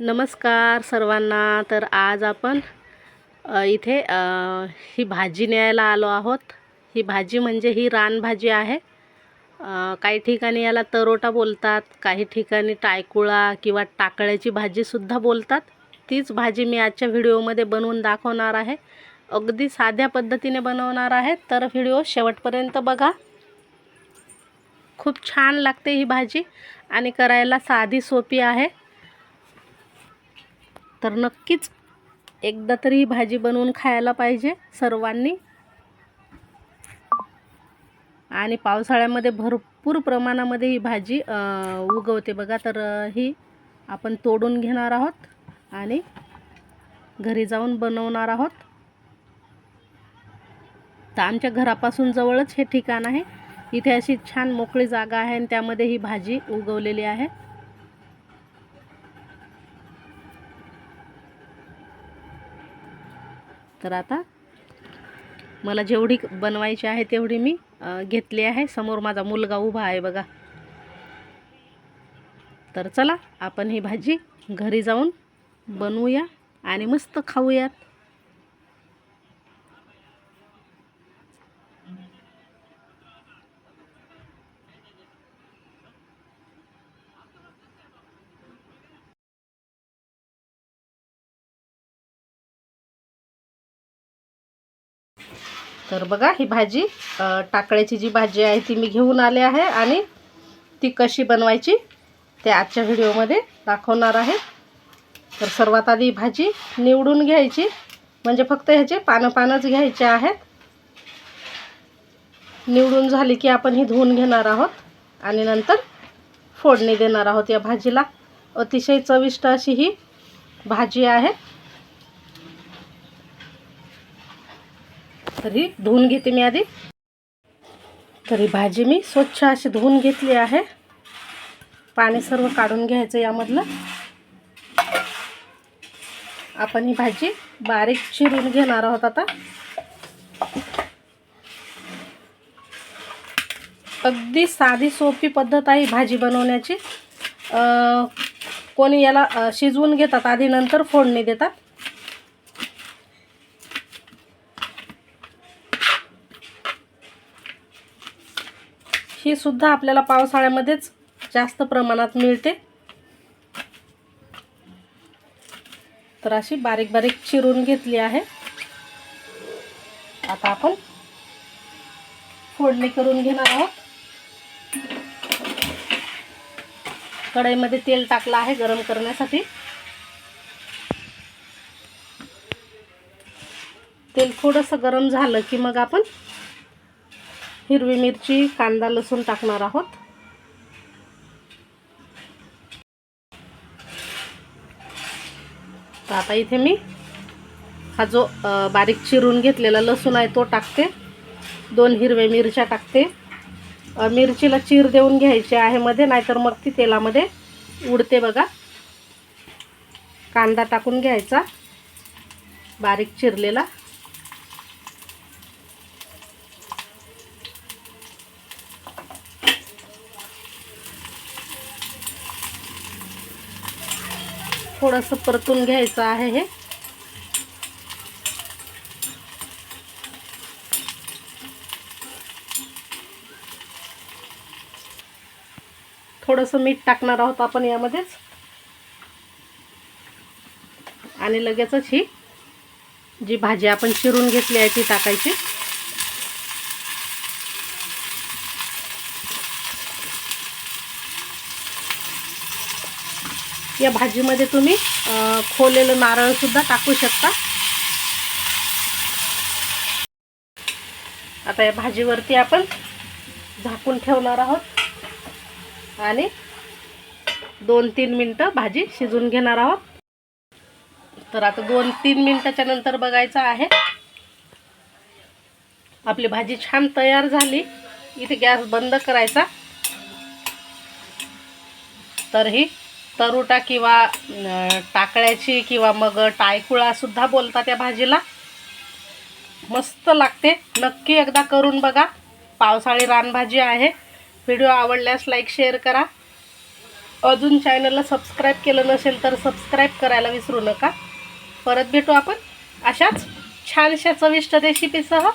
नमस्कार सर्वांना. तर आज आपण इथे ही भाजी न्यायला आलो आहोत. ही भाजी म्हणजे ही रानभाजी आहे. काही ठिकाणी याला तरोटा बोलतात काही ठिकाणी टायकुळा किंवा टाकळ्याची भाजीसुद्धा बोलतात. तीच भाजी मी आजच्या व्हिडिओमध्ये बनवून दाखवणार आहे. अगदी साध्या पद्धतीने बनवणार आहे. तर व्हिडिओ शेवटपर्यंत बघा. खूप छान लागते ही भाजी आणि करायला साधी सोपी आहे. तर नक्कीच एकदा तरी ही भाजी बनवून खायला पाहिजे सर्वांनी. आणि पावसाळ्यामध्ये भरपूर प्रमाणामध्ये ही भाजी उगवते. बघा तर ही आपण तोडून घेणार आहोत आणि घरी जाऊन बनवणार आहोत. तर आमच्या घरापासून जवळच हे ठिकाण आहे. इथे अशी छान मोकळी जागा आहे आणि त्यामध्ये ही भाजी उगवलेली आहे. तर आता मला जेवढी बनवायची आहे तेवढी मी घेतली आहे. समोर माझा मुलगा उभा आहे बघा. तर चला आपण ही भाजी घरी जाऊन बनवूया आणि मस्त खाऊयात. तर बघा ही भाजी टाकळ्याची जी भाजी आहे ती मी घेऊन आले आहे आणि ती कशी बनवायची ते आजच्या व्हिडिओमध्ये दाखवणार आहे. तर सर्वात आधी भाजी निवडून घ्यायची म्हणजे फक्त ह्याचे पानं पानंच घ्यायचे आहेत. निवडून झाली की आपण ही धुवून घेणार आहोत आणि नंतर फोडणी देणार आहोत या भाजीला. अतिशय चविष्ट अशी ही भाजी आहे. तरी धुवून घेते मी आधी. तरी भाजी मी स्वच्छ अशी धुवून घेतली आहे. पाणी सर्व काढून घ्यायचं यामधलं. आपण ही भाजी बारीक चिरून घेणार आहोत आता. अगदी साधी सोपी पद्धत आहे भाजी बनवण्याची. कोणी याला शिजवून घेतात आधी नंतर फोडणी देतात. ही सुद्धा आपल्याला पावसाळ्यामध्येच जास्त प्रमाणात मिळते. तर अशी बारीक बारीक चिरून घेतली आहे. आता आपण फोडणी करून घेणार आहोत. कढईमध्ये तेल टाकलं आहे गरम करण्यासाठी. तेल थोडंसं गरम झालं की मग आपण हिरवी मिरची कांदा लसूण टाकणार आहोत. तर आता इथे मी हा जो बारीक चिरून घेतलेला लसूण आहे तो टाकते. दोन हिरव्या मिरच्या टाकते. मिरचीला चीर देऊन घ्यायची आहे मध्ये नाहीतर मग ती तेलामध्ये उडते बघा. कांदा टाकून घ्यायचा. बारीक चिरलेला. थोडंसं परतून घ्यायचं आहे हे. थोडंसं मीठ टाकणार आहोत आपण यामध्येच. आणि लगेचच ही जी भाजी आपण चिरून घेतली आहे ती टाकायची. या भाजीमध्ये तुम्ही खोलेलं नारळसुद्धा टाकू शकता. आता या भाजीवरती आपण झाकून ठेवणार आहोत. आणि दोन तीन मिनटं भाजी शिजून घेणार आहोत. तर आता दोन तीन मिनटाच्या नंतर बघायचं आहे. आपली भाजी छान तयार झाली. इथे गॅस बंद करायचा. तर ही तरुटा किंवा टाकळ्याची किंवा मग टायकुळासुद्धा बोलतात या भाजीला. मस्त लागते. नक्की एकदा करून बघा. पावसाळी रानभाजी आहे. व्हिडिओ आवडल्यास लाईक शेअर करा. अजून चॅनलला सबस्क्राईब केलं नसेल तर सबस्क्राईब करायला विसरू नका. परत भेटू आपण अशाच छानशा चविष्ट रेसिपीसह.